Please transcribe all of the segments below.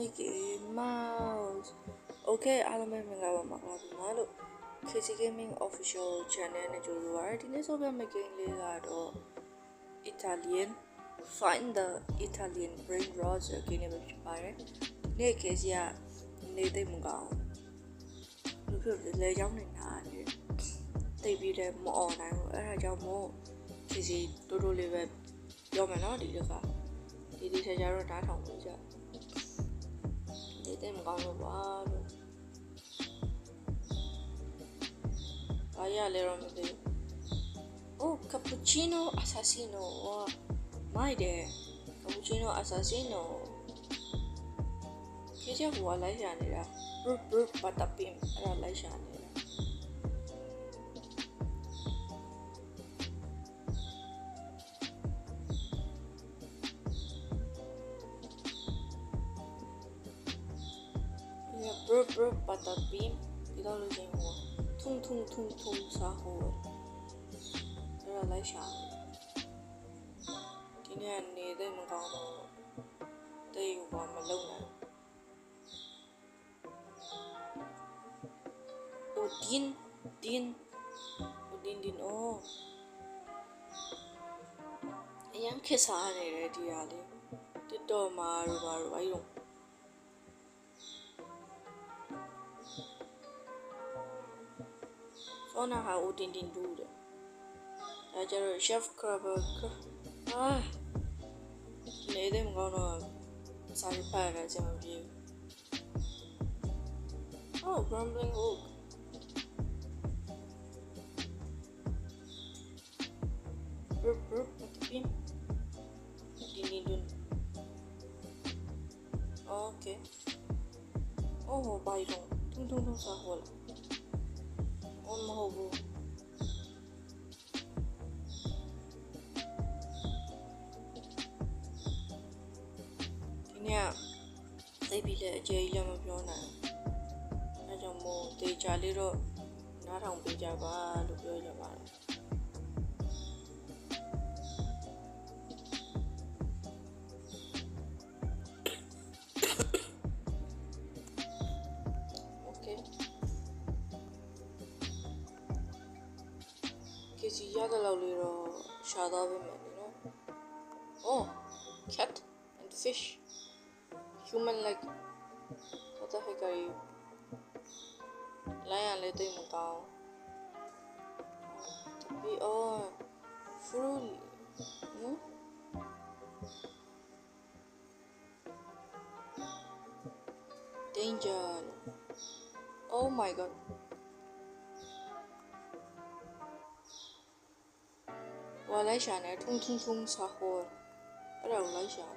Mickey Mouse Okay အားလုံးပဲမင်္ဂလာပါမင်္ဂလာပါလို့ KC Gaming Official Channel နဲ့ကြိုဆိုပါရစေဒီနေ့ဆိုပြမယ့် game လေးကတော့ Italian Find the Italian Brain Rot ဆိုတဲ့ game လေးပဲဖြစ်ပါတယ်ဒီနေ့ case ကနေသိမကောင်းဘူးလို့ပြောလဲကြောင်းနေတာနေတိတ်ပြီးလဲမអော်နိုင်ဘူးအဲ့ဒါကြောင့်မို့ KC တိုးတိုးလေးပဲပြောမယ်နော်ဒီတစ်ခါဒီဒီချာချာတော့ဓာတ်ထောင်ပြကြ နေသိမကောင်းလို့ပါလို့ဘာရလဲတော့မသိဘူး Oh, cappuccino assassino. Oh, မိုက်တယ် cappuccino assassino ခေချက်ဟိုကလိုက်ရှာနေတာ brut brut patapim အဲ့ဒါလိုက်ရှာနေ န်းရှာဒီနေ့နေသိမကောင်းတော့တိတ်ဘာမလုပ်နိုင်အိုဒင်းဒင်းအိုဒင်းဒင်းအိုအရန်ခက်စားနေတယ်ဒီဟာလေးတစ်တော်မှာတို့ဘာတို့အဲ့လိုစောနာဟာအိုဒင်းဒင်းဒူးတယ် 제로 셰프 크라브 아 내됨 거는 48에 제가 뷰 어, 그럼블링 옥. 브룩브룩 느낌 디디둔 오케이. 오호 바이롱 퉁퉁퉁 사홀 엄마 호구 ကျယ်ကြီးလည်းမပြောနိုင်ဘူး။အဲကြောင့်မို့တေချာလေးတော့နားထောင်ပေးကြပါလို့ပြောကြပါတယ်။ Okay. ကစီရတဲ့လောက်လေးတော့ရှာသွားပေးမယ်နော်။ Oh, cat and fish. Human like 어차피 거의 라야 레드 뭔가 어차피 어 프로 응? danger. Oh my god. Và lấy xà này thun thun thun xa khô bắt đầu lấy xà này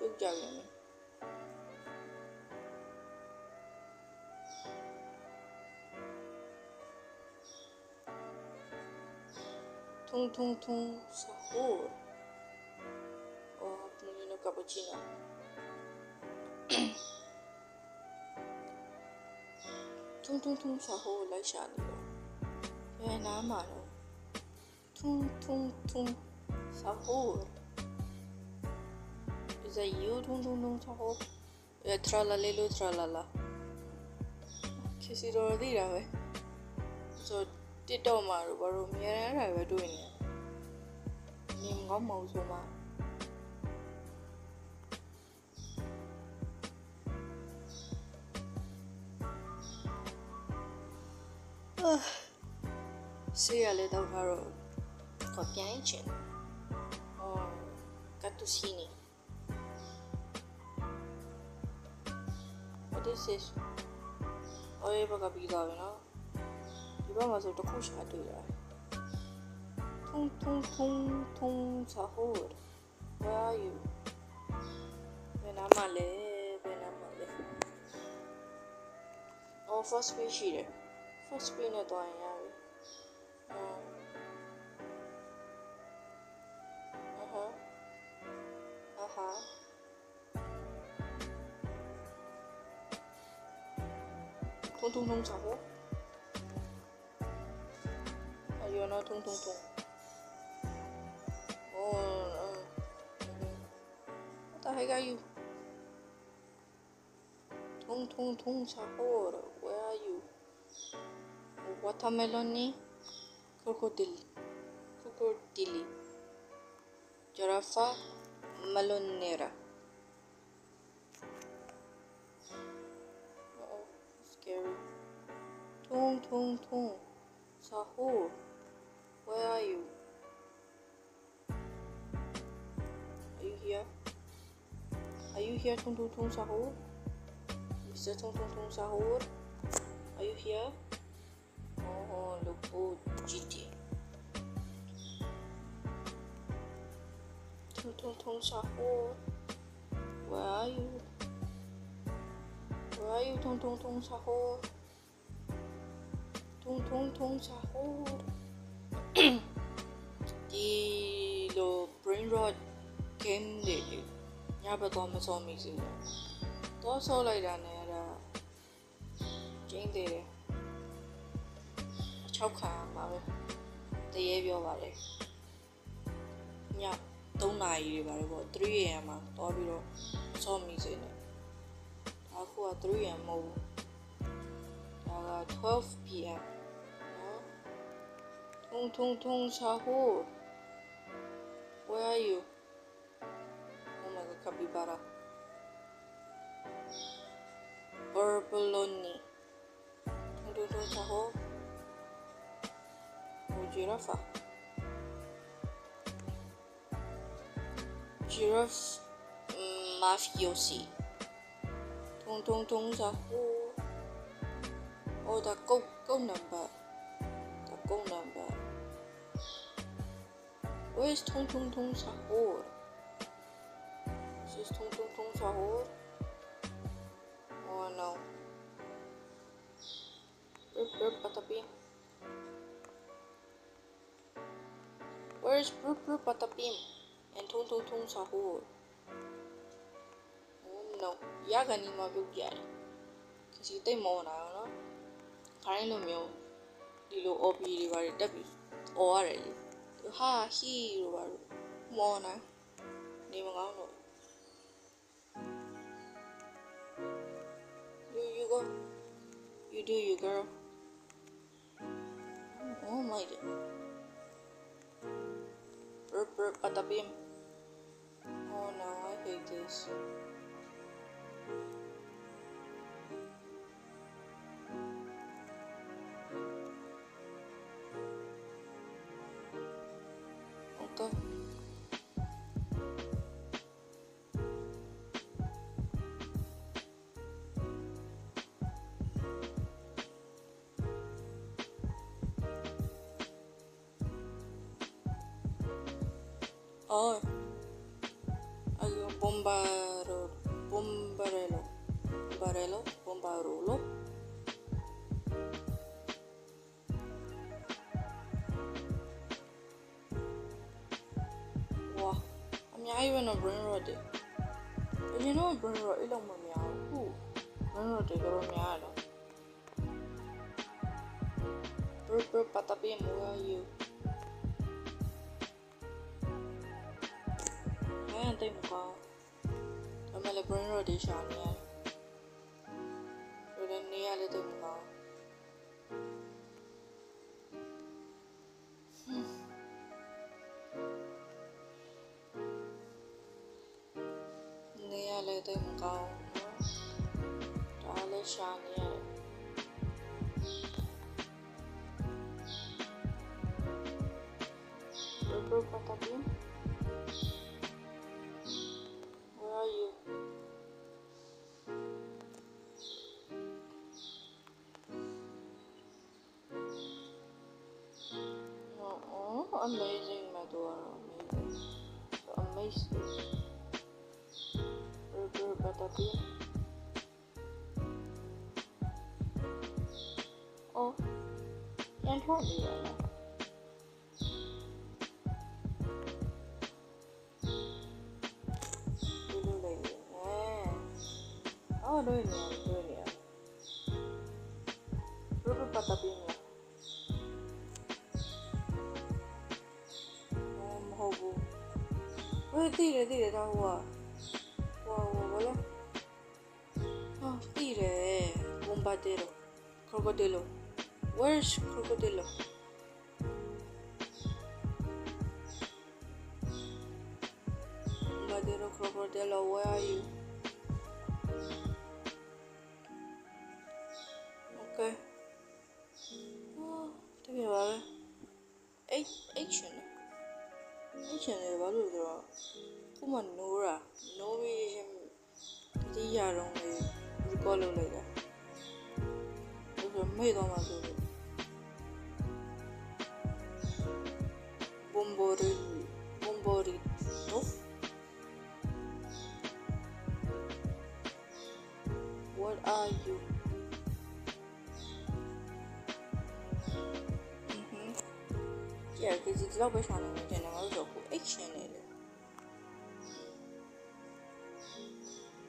bây giờ là mình Tum, tum, tum, sahur. Oh, menino cabotina. tum, tum, tum, sahur, Alexandre. Né? É, na mano. Tum, tum, tum, sahur. Isaíu, tum, tum, tum, sahur. É, tralalelo, tralala. Que se dormir, velho. TikTok မှာတော့ဘာလို့အများအားအဲ့ဒါပဲတွေ့နေနေမကောင်းမဟုတ်ဆိုမှအာဆေးရလေတော့ထားတော့ခေါ်ပြန်ချင်အော်ကတ်တူစီနီ What is this? အော်ဘကပြီးသွားပြီနော် ဒီဘက်မှာဆိုတစ်ခုရှာတွေ့တာထုံထုံထုံထုံစာဟို where are you ဘယ်နားမှာလဲဘယ်နားမှာလဲ oh first page ရှိတယ် first page နဲ့တွားရင်ရပြီအဟမ်အဟာထုံထုံထုံစာဟို ayun na tung tung tung oh uh, what the heck are you Tung tung tung sahur. Where are you? Watermelon crocodile. Crocodile. Giraffe melonera. Uh-oh, scary. Tung tung tung. Where are you? Are you here? Are you here, Tung Tung Tung Sahur? Mr. Tung Tung Tung Sahur? Are you here? Oh, look, oh, GT. Tung Tung Tung Sahur? Where are you? Where are you, Tung Tung Tung Sahur? Tung Tung Tung Sahur? ဒီလို brain rot game တွေလေညဘက်တော့မစောမိစီဘူးတော့ဆော့လိုက်တာနဲ့အဲ့ဒါကျင်းသေးတယ်6ခါပါပဲတရေပြောပါလေည3နာရီတွေပါလေပေါ့ 3 am မှာတော့ပြီးတော့စောမိစီနေအခုက 3 am မဟုတ်ဘူးဒါက 12 pm နော် Tong tong tong 샤호 Where are you? Oh my god, capybara. Borboloni. Tong 샤호 Oh, giraffe. Giraffe mafiosi. tong 샤호 Oh, that go, go number. O que é Tong Tong Sahur? Is this Tong Sahur? Oh no. Burp Burp Patapi. Where's Burp Burp Patapim and Tong Tong Tong Sahur? Oh no. Yaga Nima Gugyari. Kasi ito'y mona, ano? Kain no, meu. lililoobiriwaritabi oarel ha hi ruwaru mona ni mga ano you do you girl. Oh my god. Burp burp patapim oh no i hate this. और bombaro, bombarelo, barelo, bombarolo. Wow, I'm not even a brain rod. But you know, brain rod, it's not my own. Brain rod, it's not my own. Bro, bro, patapi, where are? တိတ်မကောင်းဒါမှလည်း brain rot တွေရှာနေရတယ်ဒါလည်းနေရလည်းတိတ်မကောင်းနေရလည်းတိတ်မကောင်းနော်ဒါလည်းရှာနေရတယ် Bro, patapim. Peixes. Bebê Badabê. Oh, and Romeo. 哎，对了对了，等我，我我我了，啊，对了，bombardero crocodilo where's crocodilo bombardero crocodilo where are you okay oh, tell me about it ancient အဲ့အဲ့ရှင်လေအဲ့ရှင်လေဘာလို့လဲဆိုတော့ခုမှနိုးတာနိုးပြီးရင်ဒီရတော့လေ record လုပ်လိုက်တာဒါဆိုမေ့တော့မှဆိုလို့ bombori bombori no what are you ကြည့်ရကြည့်ဒီတော့ပဲရှာ Dictionary.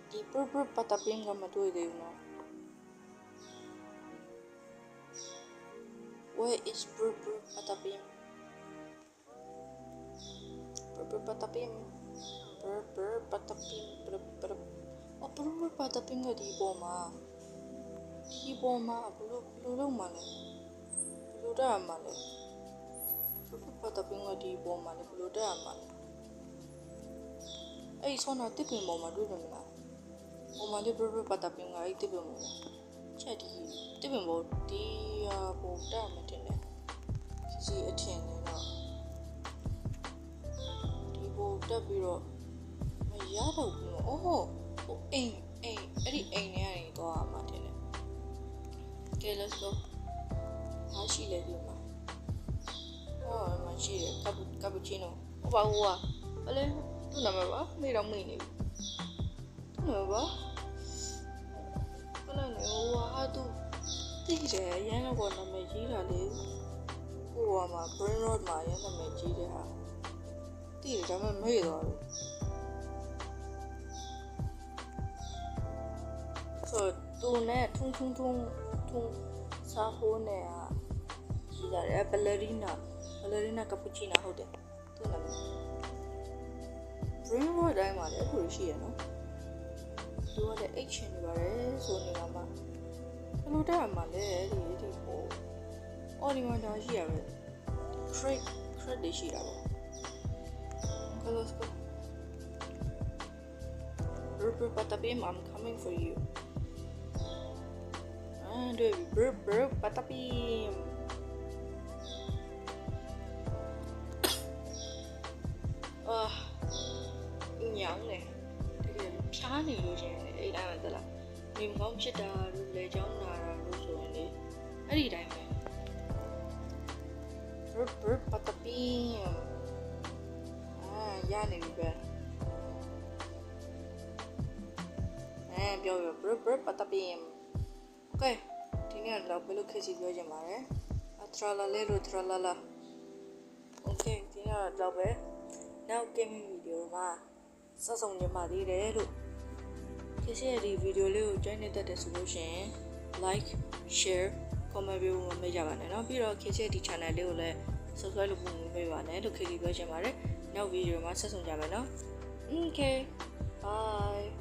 Di purpur patapinga matu de uno. Where is purpur patapim? Purpur patapim. Purpur patapim. Purpur. Oh, purpur patapim ga di boma. Di boma, bulu bulu malah. Bulu ramah malah. အ purple patapin ကဒီပေါ်မှာဒီပေါ်မှာဘလို့ဘလို့လုံးမှာလဲဘလို့တက်မှာလဲ purple patapin ကဒီပေါ်မှာလဲဘလို့တက်မှာလဲအဲ့ဆောနာတစ်ပင်ပေါ်မှာတွေ့တယ်မလားပေါ်မှာဒီ purple patapin ကအဲ့တစ်ပင်ပေါ်မှာချက်ဒီတစ်ပင်ပေါ်ဒီဟာပေါ်တက်မှာတင်တယ်စီအထင်နေတော့ဒီပေါ်တက်ပြီးတော့မရတော့ဘူးနော်အော်ဟိုအိမ်အိမ်အဲ့ဒီအိမ်ထဲကနေတော့မှာတင်တယ် Okay let's go ဟာရှိလေဒီမှာဟောမ ရှိတယ်ကပူကပူချီနိုဟိုပါဟိုပါဘယ်လဲသူ့နာမည်ပါမေးတော့မေးနေပြီသူ့နာမည်ပါဘယ်လဲနေဟိုဟာသူတိတယ်ရန်တော့နာမည်ကြီးတာလေဟိုဟာမှာ brain rot မှာရန်နာမည်ကြီးတယ်ဟာတိတယ်ဒါပေမဲ့မေးတော့တယ်ဆိုသူနဲ့ထုံထုံထုံထုံစာဟိုးနဲ့อ่ะကြီးတာတယ်ဘယ်လရီနာ ဘယ်လရီနာကပူချီနာဟုတ်တယ်သူ့နာမည် brain rot တိုင်းမှာလည်းအဲ့လိုရှိရနော်သူကလည်း action တွေပါတယ်ဆိုနေတာမှာဘယ်လိုတက်ရမှာလဲဒီဒီဟိုအော်ဒီမှာဒါရှိရပဲ crate crate တွေရှိတာပေါ့ Okay, let's go. Brr patapim, I'm coming for you. Ah, do it. Brr brr patapim. ညောင်းလေတကယ်ဖြားနေလို့ရှင်လေအဲ့တိုင်းပဲသလားနေမကောင်းဖြစ်တာလို့လေချောင်းနာတာလို့ဆိုရင်လေအဲ့ဒီတိုင်းပဲ brr brr patapim အာရနေပြီပဲအဲပြောပြော brr brr patapim okay ဒီနေ့တော့ဘယ်လိုခက်စီပြောချင်ပါလဲအထရာလာလေလို့ထရာလာလာ okay ဒီနေ့တော့ပဲနောက် gaming video မှာ ဆက်ဆောင်ကြပါသေးတယ်လို့ခေရှိရဲ့ဒီ video လေးကို join နေတတ်တယ်ဆိုလို့ရှိရင် like share comment ပေးဖို့မမေ့ကြပါနဲ့เนาะပြီးတော့ခေရှိရဲ့ဒီ channel လေးကိုလည်း subscribe လုပ်ဖို့မမေ့ပါနဲ့လို့ခေခေပြောချင်ပါတယ်နောက် video မှာဆက်ဆောင်ကြမယ်เนาะ okay bye